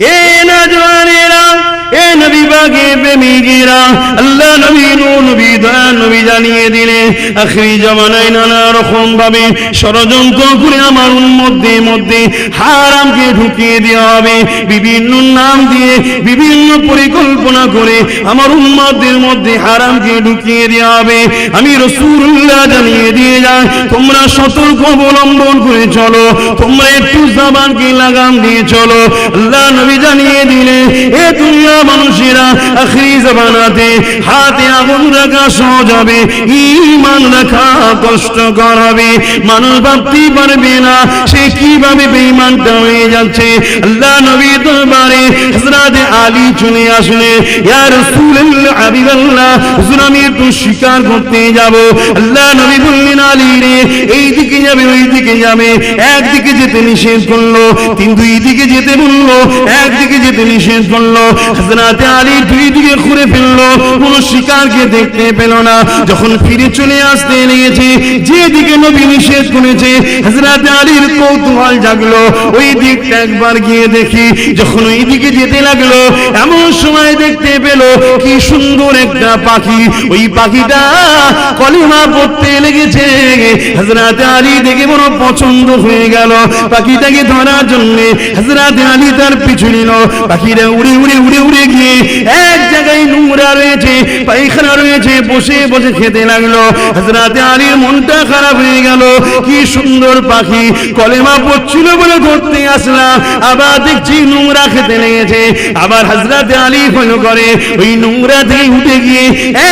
এ না জওয়ানেরা ষড়যন্ত্র করে আমার মধ্যে ঢুকিয়ে দেওয়া হবে। বিভিন্ন নাম দিয়ে, বিভিন্ন পরিকল্পনা করে আমার উম্মদের মধ্যে হারামকে ঢুকিয়ে দেওয়া হবে। আমি রসুল্লাহ জানিয়ে দিয়ে যাই, তোমরা সতর্ক অবলম্বন করে চলো, তোমরা একটু জাবানকে লাগাম দিয়ে চলো। আল্লাহ নবী জানিয়ে দিলে, এ দুনিয়া মানুষেরা আখরি জবানাতে হাতে আগুন রাখা সহজ হবে ইমান রাখা কষ্টকর হবে। মানুষ ভাবতেই পারবে না সে কীভাবে বেঈমানটা হয়ে যাচ্ছে। আল্লাহ নবী দরবারে হযরত আলী চলে আসলে, ইয়া রাসূলুল্লাহ, হাবিবাল্লাহ, হুজুর আমি একটু শিকার করতে যাব। আল্লাহ নবী বললেন, আলী রে, এই দিকে যাবে, ওই দিকে যাবে। একদিকে যেতে নিষেধ করল তিন দুই দিকে যেতে বলল, একদিকে যেতে নিষেধ করল। হযরত আলী দুই দিকে ঘুরে ফেলল কোন শিকারকে দেখতে পেল না। যখন ফিরে চলে আসতে লেগেছে, যেদিকে নবী নিষেধ করেছে হযরত আলীর কৌতূহল জাগলো। ওই দিকটা একবার গিয়ে দেখি, যখন ওই দিকে যেতে লাগল, এমন সময় দেখতে পেল, কি সুন্দর একটা পাখি। ওই পাখিটা কলিমা পড়তে লেগেছে। হযরত আলী দেখে বড় পছন্দ হয়ে গেল। পাখিটাকে ধরার জন্য হযরত আলী তার পিছু নিল। পাখিটা উড়ে উড়ে উড়ে উড়ে গিয়ে এক জায়গায় নোংরা রয়েছে, পায়খানা রয়েছে, বসে বসে খেতে লাগল। হাজরাতে আলীর মনটা খারাপ হয়ে গেল। কি সুন্দর পাখি, কলেমা পড়ছিল বলে ধরতে আসলাম। আবার দেখছি নোংরা খেতে লেগেছে। আবার হাজরাতে আলী ফলো করে, ওই নোংরা থেকে উঠে গিয়ে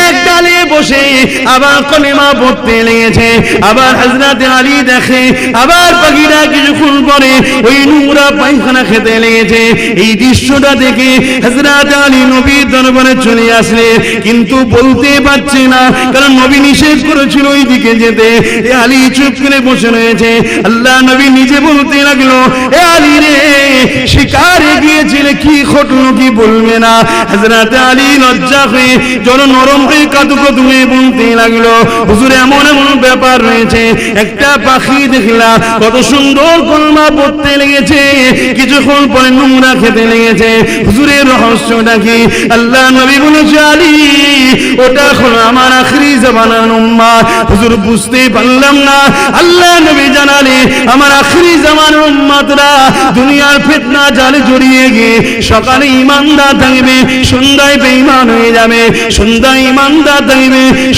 এক ডালে বসে আবার কলেমা পড়তে লেগেছে, আবার হযরত আলী দেখে, আবার পাখিরা কিছুক্ষণ পরে ওই নোংরা পায়খানা খেতে লেগেছে। এই দৃশ্যটা দেখে হযরত আলী নবীর দরবারে চলে আসলে, কিন্তু বলতে পারছে না, কারণ নবী নিষেধ করেছিল ওই দিকে যেতে। এ আলী চুপ করে বসে রয়েছে। আল্লাহ নবী নিজে বলতে লাগল, এ আলী রে, শিকারে গিয়েছিলে, কি ঘটলো কি বলবে না? হযরত আলী লজ্জা হয়ে জন নরম হয়ে কাদু কাদু বলতে লাগল। হুজুর, এমন এমন ব্যাপার রয়েছে। একটা পাখি দেখলাম, কত সুন্দর কলমা পড়তে লেগেছে। কিছুক্ষণ পরে নোংরা খেতে লেগেছে। হুজুরের রহস্যটা কি? আল্লাহ নবী বলেছে, আলী, ওটা হলো আমার আখরি জবানার উম্মা হুজুর, বুঝতে পারলাম না। আল্লাহ নবী জানালে, আমার আখরি জামানের উম্মাতরা দুনিয়ার ফিতনা জালে জড়িয়ে গিয়ে সকালে ইমানদার থাকবে, সন্ধ্যায় বেঈমান হয়ে যাবে। সন্ধ্যায় ইমানদার থাকবে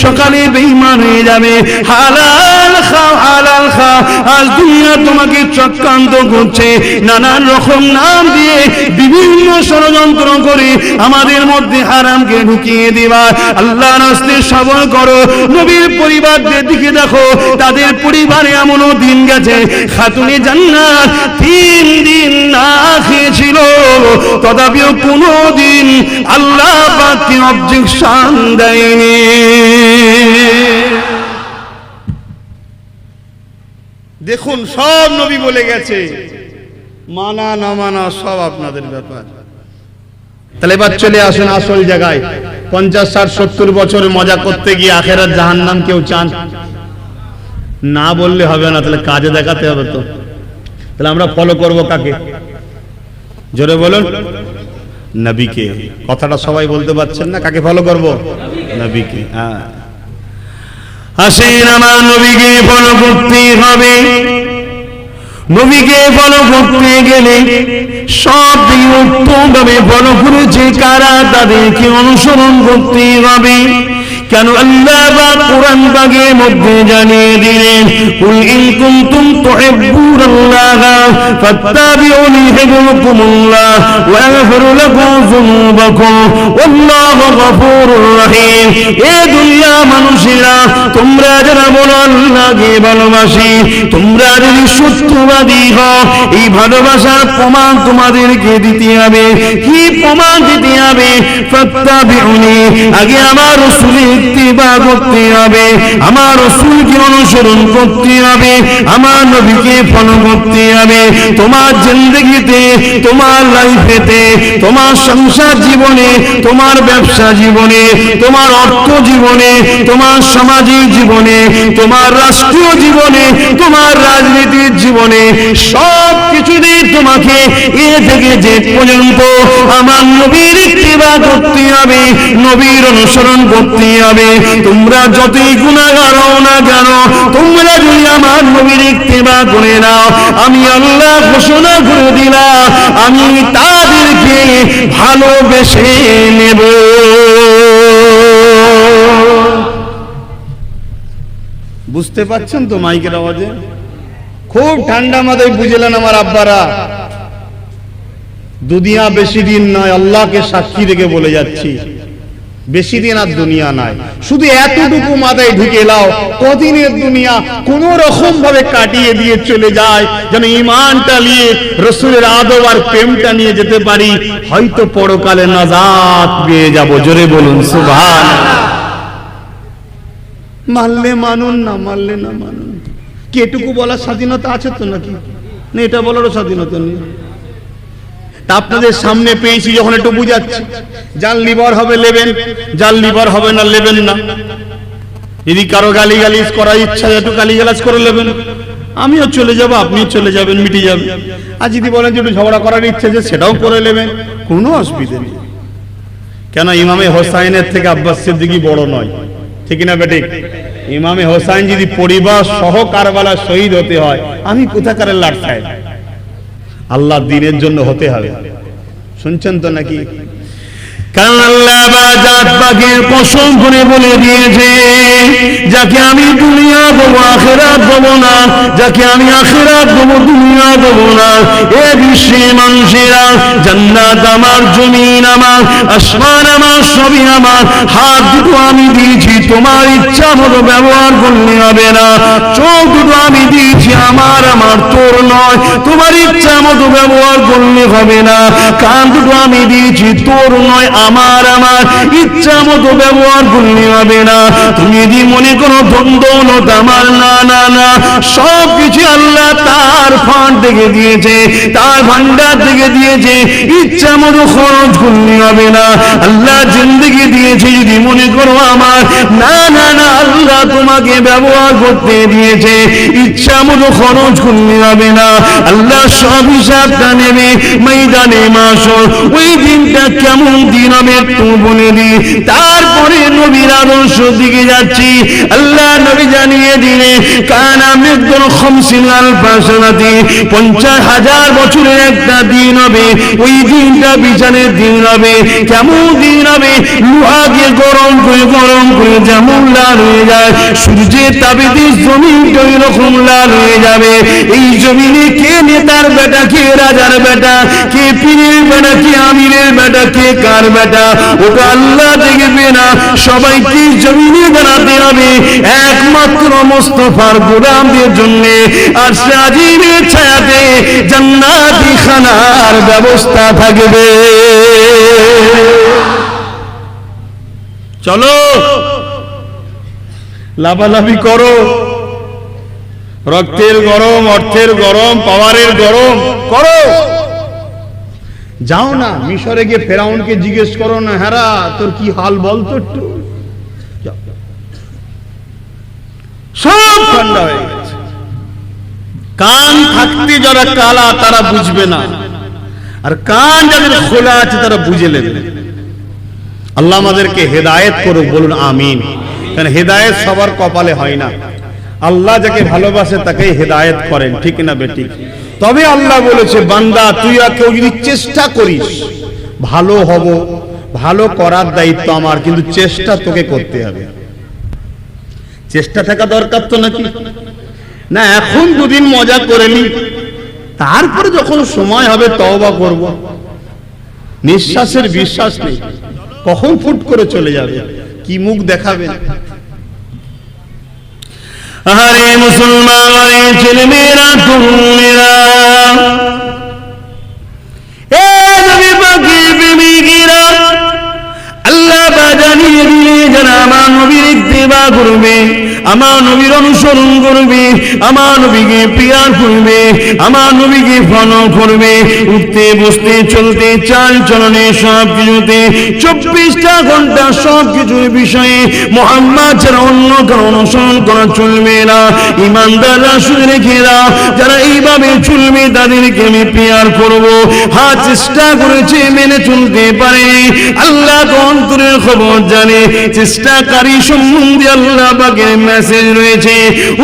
সকালে বেঈমান হয়ে যাবে। হালাল খাও হালাল খাও আজ দুনিয়া তোমাকে চক্রান্ত করছে। নানান রকম নাম দিয়ে বিভিন্ন ষড়যন্ত্র করে আমাদের মধ্যে হারামকে ঢুকিয়ে দিবা। আল্লাহ রাস্তে সবল করো। নবীর পরিবারদের দিকে দেখো। তাদের পরিবারে এমনও দিন গেছে। খাতুনে জান্নাত তিন দিন না খেয়েছিল। তথাপিও কোনো দিন আল্লাহ পাককে অবজেকশন দেয়নি। দেখুন, সব নবী বলে গেছে, মানা, না মানা, সব আপনাদের ব্যাপার। তাহলে এবার চলে আসুন আসল জায়গায়। পঞ্চাশ, ষাট, সত্তর বছর মজা করতে গিয়ে আখেরাত জাহান নাম কেউ চান? না বললে হবে না, তাহলে কাজে দেখাতে হবে তো। তাহলে আমরা ফলো করব কাকে? জোরে বলুন। নবীকে। কথাটা সবাই বলতে পারছেন না? কাকে ফলো করব? নবীকে আসেন আমার নবীকে ফলো করতে হবে। নবীকে ফলো করতে গেলে সব উত্তমভাবে ফলো করেছে কারা তাদেরকে অনুসরণ করতে হবে? কেন আল্লাহ বা কোরআন বাগের মধ্যে জানিয়ে দিলেন, কুল ইন কুনতুম তুহিব্বুনাল্লাহ, ফাত্তাবিউনি ইউহিব্বুকুমুল্লাহ ওয়া ইয়াগফির লাকুম যুনুবাকুম, ওয়াল্লাহু গফুরুর রহিম। এ দুনিয়া মানুষেরা, তোমরা যারা বলো আল্লাহকে ভালোবাসি, তোমরা যদি সত্যবাদী হও, এই ভালোবাসার প্রমাণ তোমাদেরকে দিতে হবে। কি প্রমাণ দিতে হবে? ফাত্তাবিউনি, আগে আমার রাসূলের ইত্তিবা করতে হবে, আমার রসুলকে অনুসরণ করতে হবে, আমার নবীকে ফলো করতে হবে। তোমার জিন্দগিতে, তোমার লাইফেতে, তোমার সংসার জীবনে, তোমার ব্যবসা জীবনে, তোমার অর্থ জীবনে, তোমার সামাজিক জীবনে, তোমার রাষ্ট্রীয় জীবনে, তোমার রাজনীতির জীবনে সব কিছুতেই তোমাকে এ থেকে যে পর্যন্ত আমার নবীর ইত্তিবা করতে হবে, নবীর অনুসরণ করতে হবে। তোমরা যতই গুণাগার না কেন, তোমরা যদি আমার নবীর করে নাও, আমি আল্লাহ ঘোষণা করে দিলাম, আমি তাদেরকে ভালোবেসে নেব। বুঝতে পাচ্ছেন তো মাইকের আওয়াজে? খুব ঠান্ডা মাথায় বুঝলেন আমার আব্বারা। দুনিয়া বেশি দিন নয়, আল্লাহকে সাক্ষী রেখে বলে যাচ্ছি। বেশি দিন আর দুনিয়া নাই। শুধু এতটুকু মাথায় ঢুকে লাও কদিনের দুনিয়া কোন রকম ভাবে কাটিয়ে দিয়ে চলে যায়, যেন ইমানটা নিয়ে, রসুলের আদব আর প্রেমটা নিয়ে যেতে পারি। হয়তো পরকালে নাজাত পেয়ে যাব। জোরে বলুন সুভান মানলে মানুন, না মানলে না মানুন। কেটুকু বলার স্বাধীনতা আছে তো নাকি? না, এটা বলারও স্বাধীনতা নেই। তা আপনাদের সামনে পেয়েছি যখন একটু বুঝাচ্ছি। যার লিভার হবে নেবেন যার লিভার হবে না নেবেন না। যদি কারও গালি গালিজ করার ইচ্ছা একটু গালি গালাজ করে নেবেন আমিও চলে যাব, আপনিও চলে যাবেন, মিটে যাবে আর যদি বলেন যে একটু ঝগড়া করার ইচ্ছে যে সেটাও করে নেবেন কোনো অসুবিধা নেই। কেন ইমামে হোসাইনের থেকে আব্বাস সিদ্দিকি বড় নয়। ঠিক না বেটে? ইমামে হোসাইন যদি পরিবার সহ কারবালা শহীদ হতে হয়, আমি কোথাকারের লাট সাহেব? আল্লাহ দিনের জন্য হতে হবে। শুনছেন তো নাকি? আমার, জমিন আমার, আসমান আমার, সবই আমার। হাত দুটো আমি দিয়েছি, তোমার ইচ্ছা মতো ব্যবহার করলে হবে না। চোখ দুটো আমি দিয়েছি, আমার আমার, তোর নয়। তোমার ইচ্ছা মতো ব্যবহার করলে হবে না। কান দুটো আমি দিয়েছি, তোর নয়। আমার আমার ইচ্ছা মতো ব্যবহার করলে হবে না। তুমি যদি মনে করো দ্বন্দ্বনত আমার, না না না সব কিছু আল্লাহ তার ফান্ড থেকে দিয়েছে, তার ভান্ডার থেকে দিয়েছে, ইচ্ছা মতো খরচ করলে হবে না। আল্লাহ জিন্দগি দিয়েছে যদি মনে করো আমার, না না না, আল্লাহ তোমাকে ব্যবহার করতে দিয়েছে, ইচ্ছা মতো খরচ করলে হবে না। আল্লাহ সব হিসাবটা নেবে, ময়দানে মাসর, ওই দিনটা কেমন দিন হবে একটু বলে দি। তারপরে নবীর আদর্শ দিকে যাচ্ছি। আল্লাহ নবী জানিয়ে দিলে কানা পাশনাতি পঞ্চাশ হাজার বছরের একটা দিন হবে। ওই দিনটা দিন হবে। কেমন দিন হবে? গরম করে গরম করে যেমন লাল হয়ে যায়, সূর্যের তাবিতে জমিনটা ওই রকম লাল হয়ে যাবে। এই জমিনে কে নেতার বেটা, কে রাজার বেটা, কে পীরের বেটা, কে আমিরের বেটা, কে কার বেটা ওটা আল্লাহ দেখবে না। সবাইকে জমিনে দাঁড়াতে হবে। একমাত্র মোস্তফার গোলামদের জন্য। আর সাজিবের ছায়াতে জান্নাতি খানার ব্যবস্থা থাকবে। চলো। লাভালাভি করো। রক্তের গরম, অর্থের গরম, পাওয়ারের গরম, করো। যাও না, মিশরে গিয়ে ফেরাউনকে জিজ্ঞেস করো না হ্যারা তোর কি হাল বল তো একটু? কান থাকতে যারা কালা, তারা বুঝবে না। আর কান যাদের খোলা আছে, তারা বুঝে নেবে। আল্লাহ আমাদেরকে হেদায়েত করুক, বলুন, আমিন। কারণ হেদায়েত সবার কপালে হয় না। আল্লাহ যাকে ভালোবাসে, তাকেই হেদায়েত করেন। ঠিক না বেটি তবে আল্লাহ বলেছে, বান্দা, তুই আর কেউ যদি চেষ্টা করিস, ভালো হব, ভালো করার দায়িত্ব আমার, কিন্তু চেষ্টা তোকে করতে হবে। চেষ্টা থাকা দরকার তো নাকি? না, এখন দুদিন মজা করে নি, তারপরে যখন সময় হবে তওবা করব। নিঃশ্বাসের বিশ্বাস নেই, কখন ফুট করে চলে যাবে, কি মুখ দেখাবে? আরে মুসলমান আরে ছেলে মেয়েরা তরুণেরা। এ আল্লাহ জানিয়ে দিলে যারা আমার ইত্তেবা করবে। আমার নবীর অনুসরণ করবে, আমার নবীকে করবে, আমার নবীকে করবে। উঠতে, বসতে, চলতে, চাল চলনে সব কিছুতে চব্বিশটা ঘণ্টা সব কিছুর বিষয়ে মোহাম্মদ ছাড়া অন্য কারও অনুসরণ করা চলবে না। ইমানদাররা রেখে দাও, যারা এইভাবে চলবে তাদেরকে আমি পেয়ার করব। হ্যাঁ চেষ্টা করেছে, মেনে চলতে পারে। আল্লাহ তো অন্তরের খবর জানে, চেষ্টাকারী সম্বন্ধে আল্লাহ পাকের মেসেজ রয়েছে।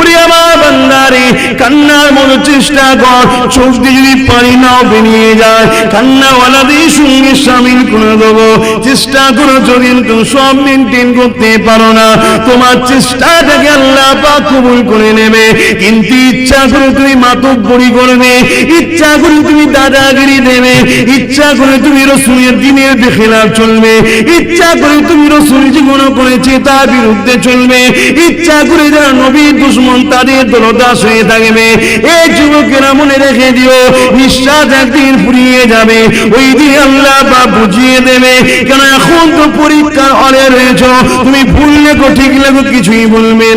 উনি আমার বান্দারে, কান্নার মতো চেষ্টা কর। চোখ দিয়ে যদি পানি নাও বেরিয়ে যায়, কান্নাওয়ালাদের সঙ্গে সামিল করে দেবো। চেষ্টা করো যদি তুমি সব মেনটেন করতে পারো না, তোমার চেষ্টাটাকে আল্লাহ পাক কবুল করে নেবে। কিন্তু ইচ্ছা করে তুমি মাতব্বরি করবে ইচ্ছা করে তুমি দাদাগিরি দেবে, ইচ্ছা করে তুমি রসুলের দিনের বেখেলাফ চলবে, ইচ্ছা করে তুমি রসুল জীবন করেছে তার বিরুদ্ধে চলবে, ইচ্ছা পরীক্ষার হলে রয়েছ, তুমি ঠিক কিছুই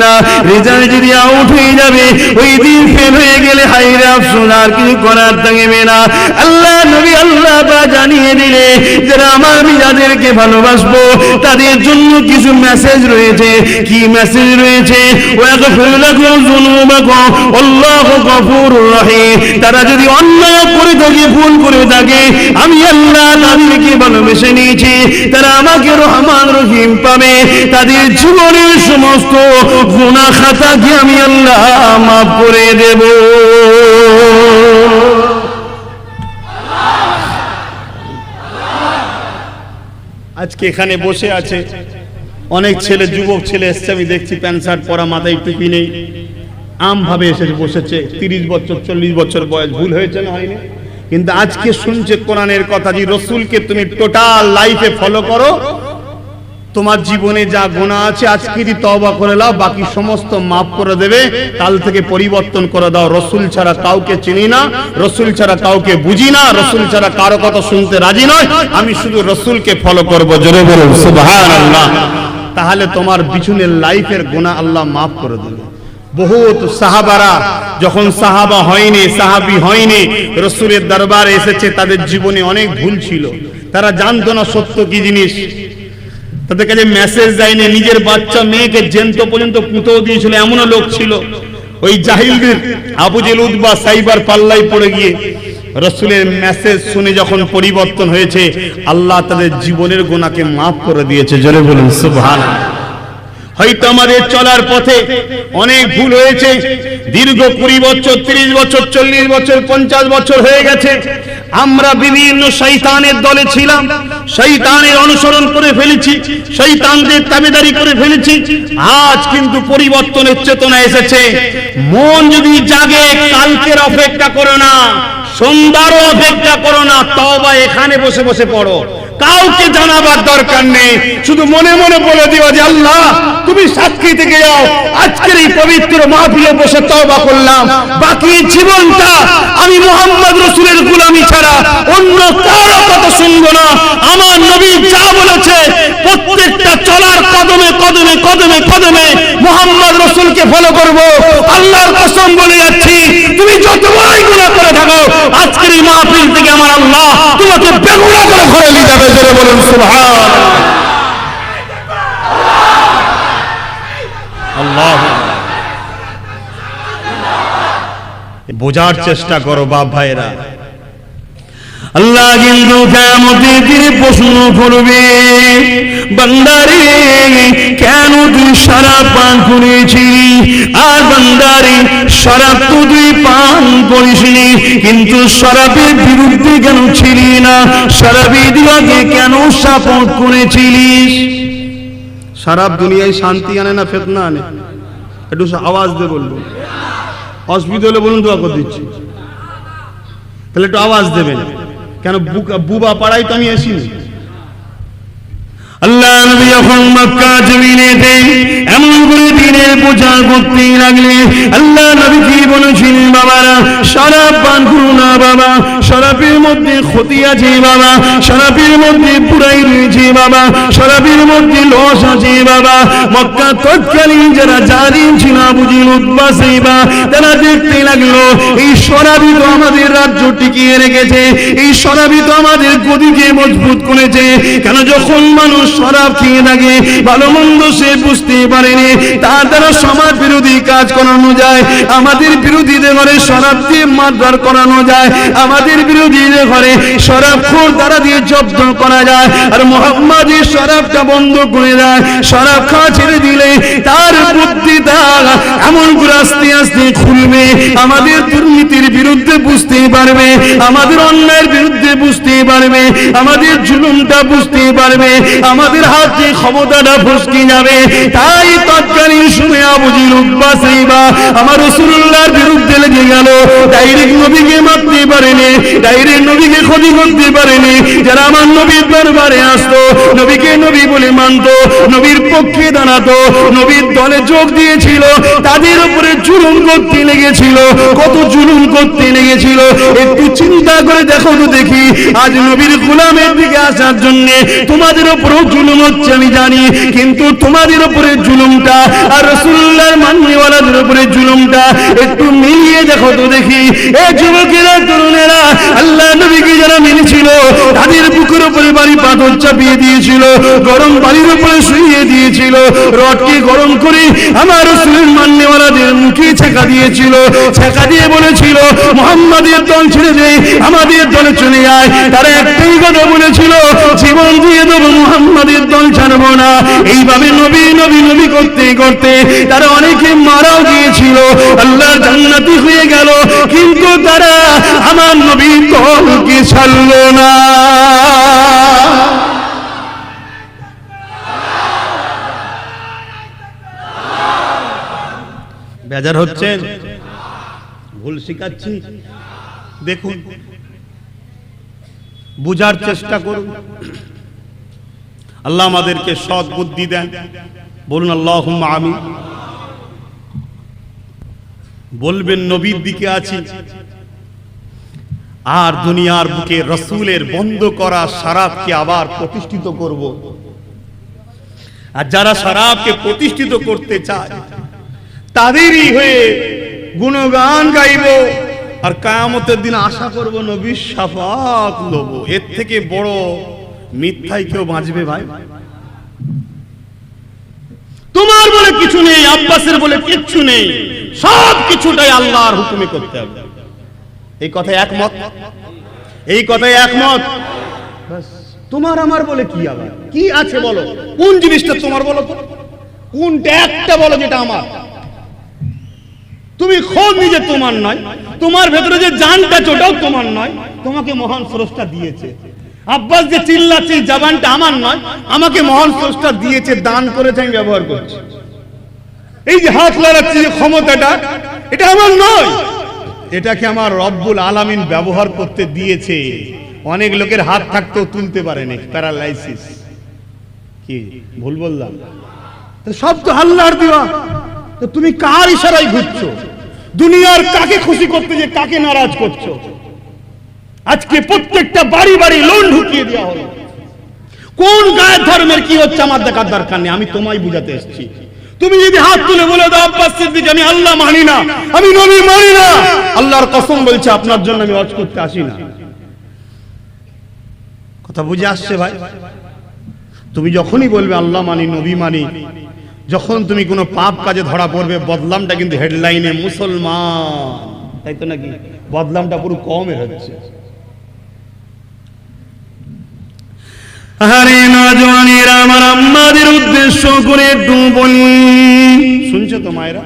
না। রেজাল্ট যদি আউট হয়ে যাবে, ওই দিন ফেল হয়ে গেলে হাইরে আফসোস, আর কিছু করার থাকবে না। আল্লাহ, নবী আল্লাহ বা জানিয়ে দিলে, যারা আমার আমি যাদেরকে ভালোবাসবো, তাদের জন্য কিছু মেসেজ রয়েছে। কি মেসেজ রয়েছে? রহিম। তারা যদি অন্যায় করে থাকে, ভুল করে থাকে, আমি আল্লাহ তাদেরকে ভালোবেসে নিয়েছি। তারা আমাকে রহমান রহিম পাবে। তাদের জীবনের সমস্ত গুনাহ খাতাকে আমি আল্লাহ মাফ করে দেব। আজকে এখানে বসে আছে অনেক ছেলে, যুবক ছেলে এসছে, আমি দেখছি প্যান্ট, শার্ট পরা, মাথায় টুপি নেই। আম ভাবে এসেছে, বসেছে। তিরিশ বছর, চল্লিশ বছর বয়স, ভুল হয়েছে না হয়নি? কিন্তু আজকে শুনছে কোরআনের কথা, যে রসুলকে তুমি টোটাল লাইফে ফলো করো, তোমার জীবনে যা গোনা আছে আজকেরই তওবা করে নাও বাকি সমস্ত মাফ করে দেবে কাল থেকে পরিবর্তন করে দাও। রসুল ছাড়া কাউকে চিনি না, রসুল ছাড়া কাউকে বুঝি না, রসুল ছাড়া কারও কথা শুনতে রাজি নয়। আমি শুধু রসুলকে ফলো করব। জোরে বলুন তাহলে তোমার পিছনের লাইফের গোনা আল্লাহ মাফ করে দেবে। বহুত সাহাবারা যখন সাহাবা হয়নি, সাহাবি হয়নি, রসুলের দরবারে এসেছে, তাদের জীবনে অনেক ভুল ছিল। তারা জানতো না সত্য কি জিনিস। তাদের কাছে মেসেজ দেয়নি, নিজের বাচ্চা মেয়েকে জেন্ত পর্যন্ত পুঁতেও দিয়েছিল, এমনও লোক ছিল। ওই জাহিলদের আবুজেল উদ্বা সাইবার পাল্লাই পড়ে গিয়ে রসুলের মেসেজ শুনে যখন পরিবর্তন হয়েছে, আল্লাহ তাদের জীবনের গোনাকে মাফ করে দিয়েছে। জোরে বলুন সুবহান হয়তো আমাদের চলার পথে অনেক ভুল হয়েছে। দীর্ঘ কুড়ি বছর, তিরিশ বছর, চল্লিশ বছর, পঞ্চাশ বছর হয়ে গেছে। আমরা বিভিন্ন শৈতানের দলে ছিলাম। শৈতানের অনুসরণ করে ফেলেছি। শৈতানদের তাবেদারি করে ফেলেছি। আজ কিন্তু পরিবর্তনের চেতনা এসেছে। মন যদি জাগে, কালকের অপেক্ষা করো না। সোমবারও অপেক্ষা করো না তবা এখানে বসে বসে পড়ো। কাউকে জানাবার দরকার নেই। শুধু মনে মনে বলে দিও যে আল্লাহ, তুমি সাক্ষী থেকে যাও। আজকের এই পবিত্র মাহফিলে বসে তওবা করলাম। বাকি জীবনটা আমি মোহাম্মদ রসুলের গুলামি ছাড়া অন্য কারও কথা শুনব না। আমার নবী যা বলেছে, প্রত্যেকটা চলার কদমে কদমে কদমে কদমে মোহাম্মদ রসুলকে ফলো করব। আল্লাহর কসম বলে যাচ্ছি, তুমি যত বড়ই গুণা করে থাকো, আজকের এই মাহফিল থেকে আমার আল্লাহ তোমাকে বেগুনা করে ঘরে নিয়ে যাবে। জোরে বলুন সুবহান বোঝার চেষ্টা করো বাপ ভাইরা আল্লাহ কিন্তু কেমন প্রশ্ন করবে বান্দারে কেন তুই সারাপ পান করেছিলি? আর বান্দারে শরাব তো তুই পান করিসনি, কিন্তু শরাবের বিরুদ্ধে কেন ছিলি না? শরাবি দিয়াকে কেন সাপোর্ট করেছিলিস? সারাপ দুনিয়ায় শান্তি আনে না ফেতনা আনে? একটু আওয়াজ দিয়ে বলব। অসুবিধা হলে বলুন দোয়া করে দিচ্ছি। তাহলে একটু আওয়াজ দেবেন। কেন বুবা পাড়ায় তো আমি আসিনি? আল্লাহ নবী যখন মক্কা জমিনেতে এমন করে দিনের প্রচার করতে আল্লাহ নবী কি বলেছিলেন বাবারা শরাব পান না, বাবা। শরাবের মধ্যে ক্ষতি আছে, বাবা। শরাবের মধ্যে পুরাই রয়েছে, বাবা। শরাবের মধ্যে লস আছে, বাবা। মক্কা তৎকালীন যারা ছিল বুঝিল বা তারা দেখতে লাগল, এই শরাবি তো আমাদের রাজ্য টিকিয়ে রেখেছে, এই শরাবি তো আমাদের গদিকে মজবুত করেছে। কেন যখন মানুষ শরাব খেয়ে থাকে ভালো মন্দ সে বুঝতে পারেনি। তার দ্বারা সমাজ বিরোধী কাজ করানো যায়, আমাদের বিরোধীদের ঘরে শরাব দিয়ে মারধর করানো যায়, আমাদের বিরোধীদের ঘরে শরাব খোর দ্বারা দিয়ে জব্দ করা যায়, আর মোহাম্মদ শরাবটা বন্ধ করে দেয়। শরাব খাওয়া ছেড়ে দিলে তার বুদ্ধি তার এমন করে আস্তে আস্তে খুলবে, আমাদের দুর্নীতির বিরুদ্ধে বুঝতে পারবে, আমাদের অন্যায়ের বিরুদ্ধে বুঝতে পারবে, আমাদের জুলুমটা বুঝতে পারবে আমাদের হাতে ক্ষমতাটা ফসকে যাবে। তাই তৎকালীন সময় আবুজির উদ্বাস বা আমার রসুল্লাহর বিরুদ্ধে লেগে গেল। ডাইরেক্ট নবীকে মারতে পারেনি, ডাইরেক্ট নবীকে ক্ষতি করতে পারেনি। যারা আমার নবীর দরবারে আসতো, নবীকে নবী বলে মানতো, নবীর পক্ষে দাঁড়াতো, নবীর দলে যোগ দিয়েছিল, তাদের উপরে জুলুম করতে লেগেছিল, কত জুলুম করতে লেগেছিল। একটু চিন্তা করে দেখো তো দেখি, আজ নবীর গোলামের দিকে আসার জন্য তোমাদের উপরেও জুলুম হচ্ছে, আমি জানি, কিন্তু তোমাদের উপরে জুলুমটা আর রসুল্লাহর মান্যওয়ালাদের উপরে জুলুমটা একটু মিলিয়ে দেখো তো দেখি। এ যুবকেরা, তরুণেরা, আল্লাহ নবীকে যারা মেনেছিল, তাদের বুকের উপরে বাড়ি পাথর চাপিয়ে দিয়েছিল, গরম বাড়ির উপরে শুইয়ে দিয়েছিল, রডকে গরম করে আমার রসুলের মান্যওয়ালাদের মুখে ছেঁকা দিয়েছিল। ছেঁকা দিয়ে বলেছিল, মোহাম্মদের দল ছেড়ে দে, আমাদের দলে চলে যায় তারা একটাই কথা বলেছিল, জীবন দিয়ে দেবো মোহাম্মদের দল ছাড়বো না। এইভাবে নবী নবী নবী করতে করতে তারা অনেকে মারাও গিয়েছিল। আল্লাহ জান্নাতি হয়ে গেল, কিন্তু তারা আমার নবী দলকে ছাড়লো না। বেজার হচ্ছেন? ভুল শিখাচ্ছি? দেখুন, বুঝার চেষ্টা করুন। আল্লাহ আমাদেরকে সৎ বুদ্ধি দেন। বলুন আল্লাহ আমি বলবেন, নবীর দিকে আছি। আর দুনিয়ার বুকে রসুলের বন্ধ করা শারাবকে আবার প্রতিষ্ঠিত করব। আর যারা শারাবকে প্রতিষ্ঠিত করতে চায়, তাদেরই হয়ে গুণগান গাইব। আর কায়ামতের দিন আশা করব, নবীর সাফাত লব। এর থেকে বড় মিথ্যাই কেউ বাঁচবে ভাই? তোমার বলে কিছু নেই আব্বাসের বলে কিচ্ছু নেই। সব কিছুটাই আল্লাহর হুকুমে করতে হবে। এই কথায় একমত? এই কথায় একমত? তোমার আমার বলে কি আবার? কি আছে বলো? কোন জিনিসটা তোমার বলো কোনটা একটা বলো যেটা আমার? তুমি খোঁজ নিজে তোমার নয়। তোমার ভেতরে যে জানটা ওটাও তোমার নয়। তোমাকে মহান স্রষ্টা দিয়েছে। আব্বাস যে চিল্লাচ্ছে জবানটা আমার নয়, আমাকে মহান স্রষ্টা দিয়েছে, দান করেছে, আমি ব্যবহার করছি। এই যে হাত লড়াচ্ছি যে ক্ষমতাটা, এটা আমার নয়। এটাকে আমার রব্বুল আলামিন ব্যবহার করতে দিয়েছে। অনেক লোকের হাত থাকতেও তুলতে পারেনি, প্যারালাইসিস। কি, ভুল বললাম? সব তো আল্লাহর দেওয়া। তো তুমি কার ইশারায় ঘুরছো? দুনিয়ার কাকে খুশি করতে যে কাকে নারাজ করছ? আজকে প্রত্যেকটা বাড়ি বাড়ি লোন ঢুকিয়ে দেওয়া হলো। কোন গায়ের ধর্মের কি হচ্ছে আমার দেখার দরকার নেই, আমি তোমায় বুঝাতে এসেছি। তুমি যদি হাত তুলে বলে দাও আব্বাস সিদ্দিক, আমি আল্লাহ মানি না, আমি নবী মানি না, আল্লাহর কসম বলছে, আপনার জন্য আমি ওয়াজ করতে আসি না। কথা বুঝে আসছে ভাই? তুমি যখনই বলবে, আল্লাহ মানি, নবী মানি, যখন তুমি কোনো পাপ কাজে ধরা পড়বে, বদলামটা কিন্তু হেডলাইনে মুসলমান। তাই তো নাকি? বদলামটা পুরো কমের হচ্ছে। আরে নজওয়ানেরা আমার আম্মাদের উদ্দেশ্য করে একটু বলি। শুনছো তো মায়েরা?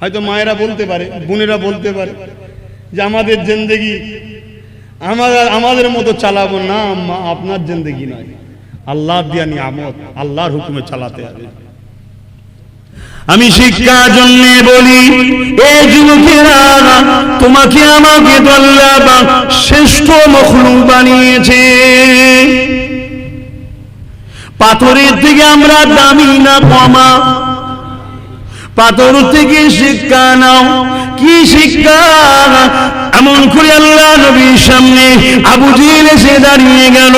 হয়তো মায়েরা বলতে পারে বোনেরা বলতে পারে যে আমাদের জিন্দেগি আমাদের আমাদের মতো চালাবো না আম্মা আপনার জিন্দেগি নয়। আল্লাহ দিয়া নিয়ামত আল্লাহর হুকুমে চালাতে হবে। আমি শিক্ষার জন্য বলি এ যুবকেরা তোমাকে আমাকে দল্লা শ্রেষ্ঠ মখলু বানিয়েছে। পাথরের থেকে আমরা দামি না কমা পাথর থেকে শিক্ষা নাও। কি শিক্ষা? এমন করে আল্লাহ নবীর সামনে আবু জিল এসে দাঁড়িয়ে গেল।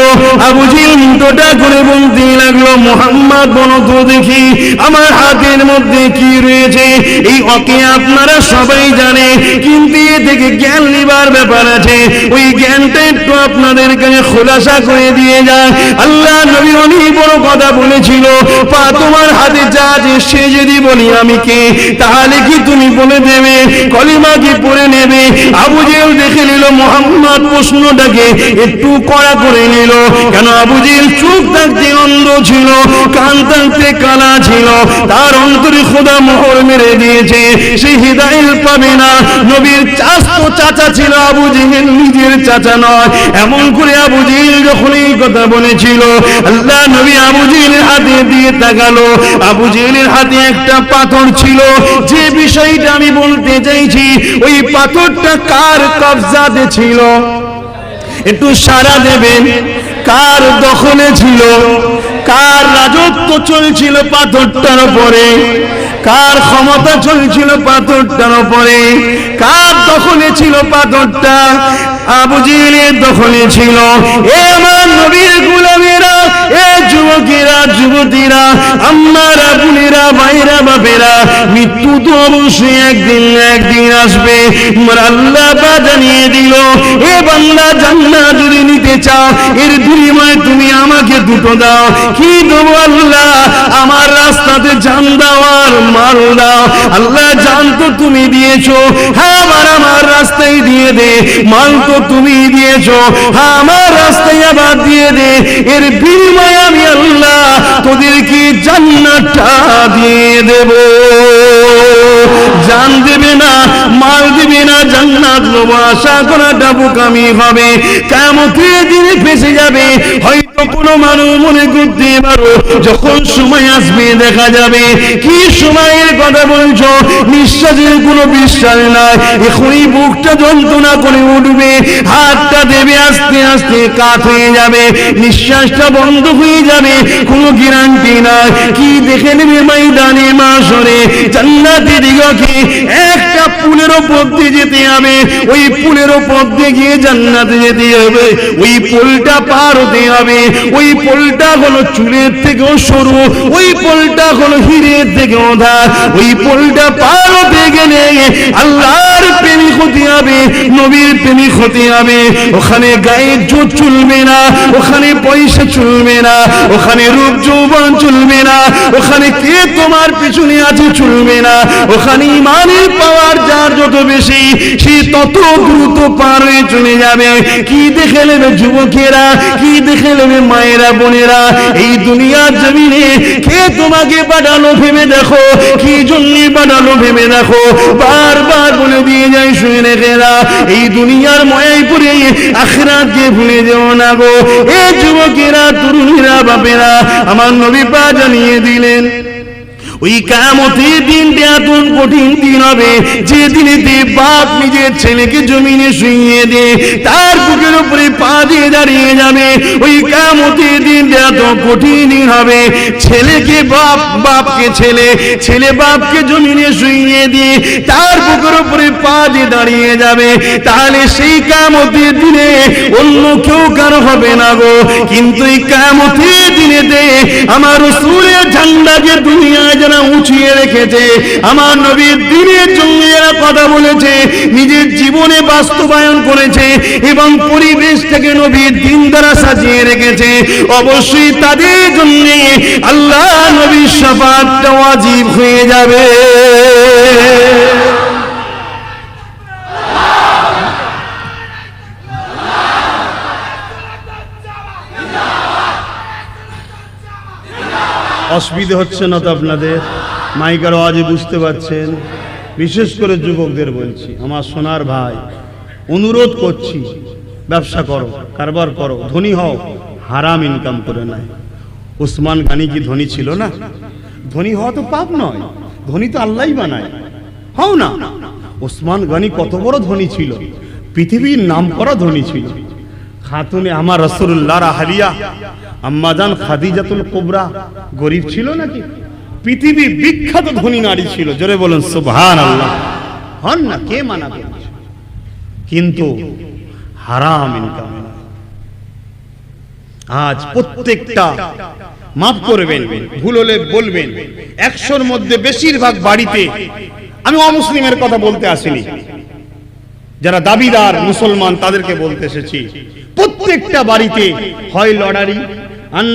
আবু জিল মুটোটা করে বলতে লাগল, মোহাম্মদ, বলো তো দেখি আমার হাতের মধ্যে কি রয়েছে? এই অকে আপনারা সবাই জানে, কিন্তু এ থেকে জ্ঞান নিবার ব্যাপার আছে। ওই জ্ঞানটা একটু আপনাদের কাছে খোলাসা করে দিয়ে যায়। আল্লাহ নবী অনেক বড় কথা বলেছিল, পা তোমার হাতে যা আছে সে যদি বলি আমি কে, তাহলে কি তুমি বলে দেবে? কলিমা কি পড়ে নেবে? আবু জেল দেখে নিল, মোহাম্মদ প্রশ্নটাকে একটু কড়া করে নিল। কেন আবু চোখ থাকতে অন্ধ ছিল, কান থাকতে কালা ছিল, তার অন্তরে খোদা মোহর মেরে দিয়েছে, সে হৃদায়ত পাবে না। নবীর চাস্ত চাচা ছিল আবু নিজের চাচা নয়। এমন করে আবু যখন এই কথা বলেছিল, আল্লাহ নবী আবু হাতে দিয়ে তাকালো। আবু হাতে একটা পাথর ছিল, যে বিষয়টা আমি বলতে চাইছি, ওই পাথরটা কার কবজাতে ছিল একটু সারা দেবেন, কার দখলে ছিল? কার রাজত্ব চলছিল পাথরটার উপরে? কার ক্ষমতা চলছিল পাথরটার উপরে? কার দখলে ছিল পাথরটা? আবু জিলের দখলে ছিল। এ আমার নবীর গুলামেরা যুবকেরা, যুবতীরা আম্মারা বোনেরা ভাইরা বাপেরা, মৃত্যু তো অবশ্যই একদিন একদিন আসবে। আল্লাহ বা জানিয়ে দিল, এ বাংলা জান্নাত যদি নিতে চাও, এর বিনিময়ে তুমি আমাকে দুটো দাও। কি দেবো আল্লাহ? আমার রাস্তাতে জান দাও আর মারো দাও। আল্লাহ, জান তো তুমি দিয়েছ। হ্যাঁ আমার রাস্তায় দিয়ে দে। মাল তো তুমি দিয়েছ। হ্যাঁ আমার রাস্তায় আবার দিয়ে দে। এর বিনিময়ে আমি আল্লাহ তোদেরকে জান্নাতটা দিয়ে দেব। জান দেবে না, মাল দেবে না, জান্নাত আশা করাটা বোকামি হবে। কেমতের দিনে ফেসে যাবে। হয়তো কোনো মানুষ মনে করতে পারো, যখন সময় আসবে দেখা যাবে। কি সময়ের কথা বলছো? নিঃশ্বাসের কোনো বিশ্বাস নাই। এখনই বুকটা যন্ত্রণা করে উঠবে। হাতটা দেবে আস্তে আস্তে কাত হয়ে যাবে। নিঃশ্বাসটা বন্ধ হয়ে যাবে কোনো গ্যারান্টি নাই। কি দেখে নেবে ময়দানে মাসরে? জান্নাতি দিগকে একটা পুলের ওপর দিয়ে যেতে হবে, ওই পুলের ওপর দিয়ে গিয়ে জান্নাতে যেতে হবে, ওই পোলটা পার হতে হবে, ওই পোলটা হলো চুলের থেকেও সরু, ওই পোলটা হলো হিরের থেকেও ধার ওই পোলটা পার হতে গেলে আল্লাহর প্রেমিক হতে হবে, নবীর প্রেমিক হতে হবে, ওখানে গায়ের জোর চুলবে না, ওখানে পয়সা চুলবে না, ওখানে রূপ যৌবন চুলবে না, ওখানে কে তোমার পিছনে আছে চুলবে না, ওখানে ইমানের পাওয়ার যার যত বেশি, সে তত দ্রুত পার চলে যাবে। কি দেখে নেবে যুবকেরা? কি দেখে নেবে মায়েরা, বোনেরা? এই দুনিয়ার জমিনে কে তোমাকে পাঠালো ভেবে দেখো? কি জন্য পাঠালো ভেবে দেখো? বারবার বলে দিয়ে যায় শুয়ে রেখেরা এই দুনিয়ার ময়াই পড়ে আখরাতকে ভুলে যেও না গো। এ যুবকেরা, তরুণীরা, বাপেরা, আমার নবী পা জানিয়ে দিলেন ওই কামতের দিনটা এত কঠিন দিন হবে। যে দিনেতে বাপ নিজের ছেলেকে জমিনে শুইয়ে দে, তার বুকের উপরে পা দিয়ে দাঁড়িয়ে যাবে। ওই কামতের দিনটা এত কঠিন দিন হবে। ছেলেকে বাপ, বাপকে ছেলে ছেলে বাপকে জমিনে শুইয়ে দিয়ে তার বুকের উপরে পা দিয়ে দাঁড়িয়ে যাবে। তাহলে সেই কামতের দিনে অন্য কেউ কারও হবে না গো। কিন্তু এই কামতের দিনেতে আমার রসুলের ঝান্ডাকে দুনিয়ায় যারা উঠিয়ে রেখেছে। আমার নবীর দিনের জন্য এরা কথা বলেছে, নিজের জীবনে বাস্তবায়ন করেছে এবং পরিবেশ থেকে নবীর দিন দ্বারা সাজিয়ে রেখেছে। অবশ্যই তাদের জন্য আল্লাহ নবীর সাফাতটা ওয়াজিব হয়ে যাবে। অসুবিধে হচ্ছে না তো আপনাদের? মাইকার আওয়াজে বুঝতে পারছেন? বিশেষ করে যুবকদের বলছি, আমার সোনার ভাই, অনুরোধ করছি, ব্যবসা করো, কারবার করো, ধনী হও, হারাম ইনকাম করে নাই উসমান গানি কি ধনী ছিল না? ধনী হওয়া তো পাপ নয়, ধনী তো আল্লাহই বানায়। হও না। ওসমান গানি কত বড় ধনী ছিল, পৃথিবীর নাম করা ধনী ছিল। খাতুনে আমার রসুল্লাহ হালিয়া আম্মাজান খাদিজাতুল কোবরা, গরিব ছিল নাকি? পৃথিবী বিখ্যাত ধনী নারী ছিল, জোরে বলুন সুবহান আল্লাহ হন না, কে মানা কিন্তু হারাম ইনকাম আজ প্রত্যেকটা মাফ করবেন, ভুল হলে বলবেন। একশোর মধ্যে বেশিরভাগ বাড়িতে আমি অমুসলিমের কথা বলতে আসিনি। যারা দাবিদার মুসলমান, তাদেরকে বলতে এসেছি। প্রত্যেকটা বাড়িতে হয় লড়ারি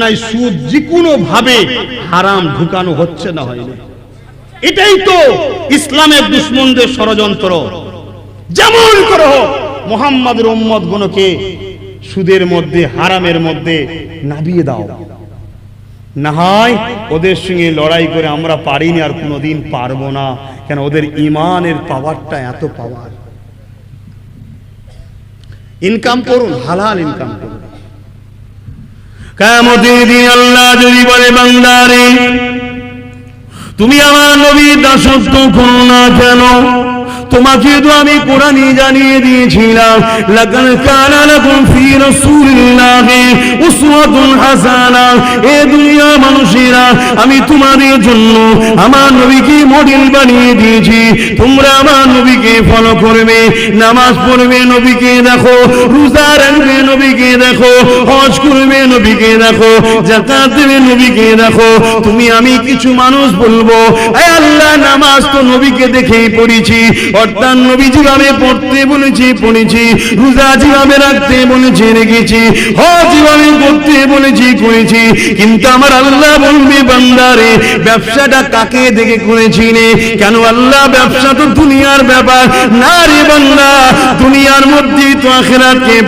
নাই সুদ যে কোনো ভাবে হারাম, ঢুকানো হচ্ছে না হয় এটাই তো ইসলামের দুশ্মনদের ষড়যন্ত্র। যেমন করে হোক, মোহাম্মদের উম্মত সুদের মধ্যে, হারামের মধ্যে নাবিয়ে দাও। না হয় ওদের সঙ্গে লড়াই করে আমরা পারিনি আর কোনোদিন পারব না, কেন ওদের ইমানের পাওয়ারটা এত পাওয়ার ইনকাম করুন হালাল ইনকাম করুন। আল্লাহ বলে তুমি আমার নবীর দাসত্ব করো না কেন? তোমাকে তো আমি কোরআনই জানিয়ে দিয়েছিলাম, লাকাদ কানা লাকুম ফি রাসূলিল্লাহি উসওয়াতুন হাসানা। এ দুনিয়া মানুষেরা, আমি তোমাদের জন্য আমার নবীকে মডেল বানিয়ে দিয়েছি। তোমরা আমার নবীকে ফলো করবে, নামাজ পড়বে নবীকে দেখো, রোজা রাখবে নবীকে দেখো, হজ করবে নবীকে দেখো জাকাত দেবে নবীকে দেখো। তুমি আমি কিছু মানুষ বলব, এ আল্লাহ, নামাজ তো নবীকে দেখেই পড়েছি। অর্থাৎ নবী যেভাবে পড়তে বলেছি, পড়েছি। রোজা রাখতে রেখেছি। করতে বলেছি, করেছি। কিন্তু আমার আল্লাহ বলবে, বান্দারে, ব্যবসাটা কাকে দেখে করেছি রে? কেন আল্লাহ ব্যবসা তো দুনিয়ার ব্যাপার? না রে বান্দা, দুনিয়ার তো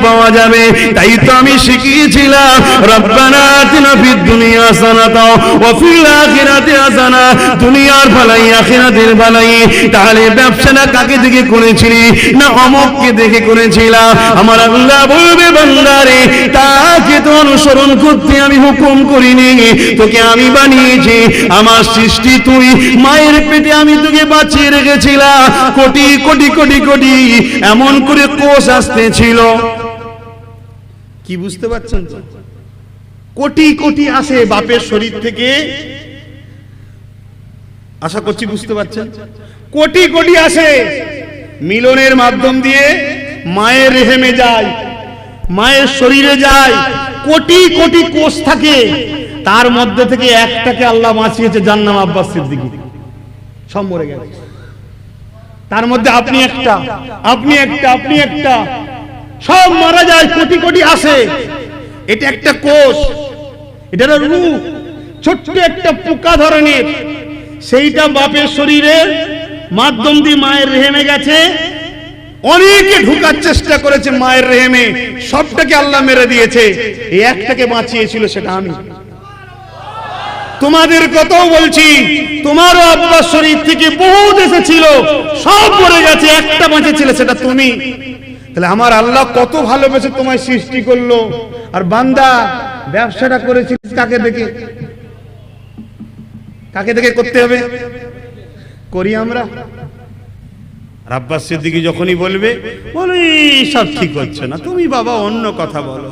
পাওয়া যাবে। তাই তো আমি শিখিয়েছিলাম, রব্বানা আতিনা ফিদ দুনিয়া হাসানাতা ওয়া ফিল আখিরাতি হাসানা। দুনিয়ার ভালাই, আখিরাতের ভালাই। তাহলে ব্যবসাটা কাকে দেখে করেছিলি না অমককে দেখে করেছিলাম আমার আল্লাহ বলবে, বান্দারে, তাকে তো অনুসরণ করতে আমি হুকুম করিনি, তোকে আমি বানিয়েছি, আমার সৃষ্টি তুই, মায়ের পেটে আমি তোকে বাঁচিয়ে রেখেছিলাম। কোটি কোটি কোটি কোটি, এমন করে কোষ আসতে ছিল। কি বুঝতে পারছেন কোটি কোটি আসে বাপের শরীর থেকে। আশা করছি বুঝতে পারছেন। কোটি কোটি আসে। মিলনের মাধ্যম দিয়ে মায়ের রেহেমে যায়, মায়ের শরীরে যায়, কোটি কোটি কোষ থাকে। তার মধ্যে থেকে একটাকে আল্লাহ বাঁচিয়েছে যার নাম আব্বাস সিদ্দিকী। সব মরে গেছে। তার মধ্যে আপনি একটা আপনি একটা আপনি একটা। সব মারা যায়, কোটি কোটি আসে। এটা একটা কোষ, এটা রূপ। ছোট্ট একটা পোকা ধরনের। সেইটা বাপের শরীরের মাধ্যম দিয়ে মায়ের রেহেমে গেছে। অনেকে ঢুকার চেষ্টা করেছে মায়ের রেহেমে, সবটাকে আল্লাহ মেরে দিয়েছে। এই একটাকে বাঁচিয়েছিল সেটা আমি। তোমাদের কথাও বলছি, তোমারও আব্বাস শরীর থেকে বহু দেশে ছিল সব মরে গেছে, একটা বাঁচে ছিল সেটা তুমি। তাহলে আমার আল্লাহ কত ভালোবেসে তোমায় সৃষ্টি করল। আর বান্দা, ব্যবসাটা করেছিস কাকে দেখে? কাকে দেখে করতে হবে? করি আমরা। রাব্বাস সিদ্দিকি যখনই বলবে, বলো সব ঠিক হচ্ছে না। তুমি বাবা, অন্য কথা বলো।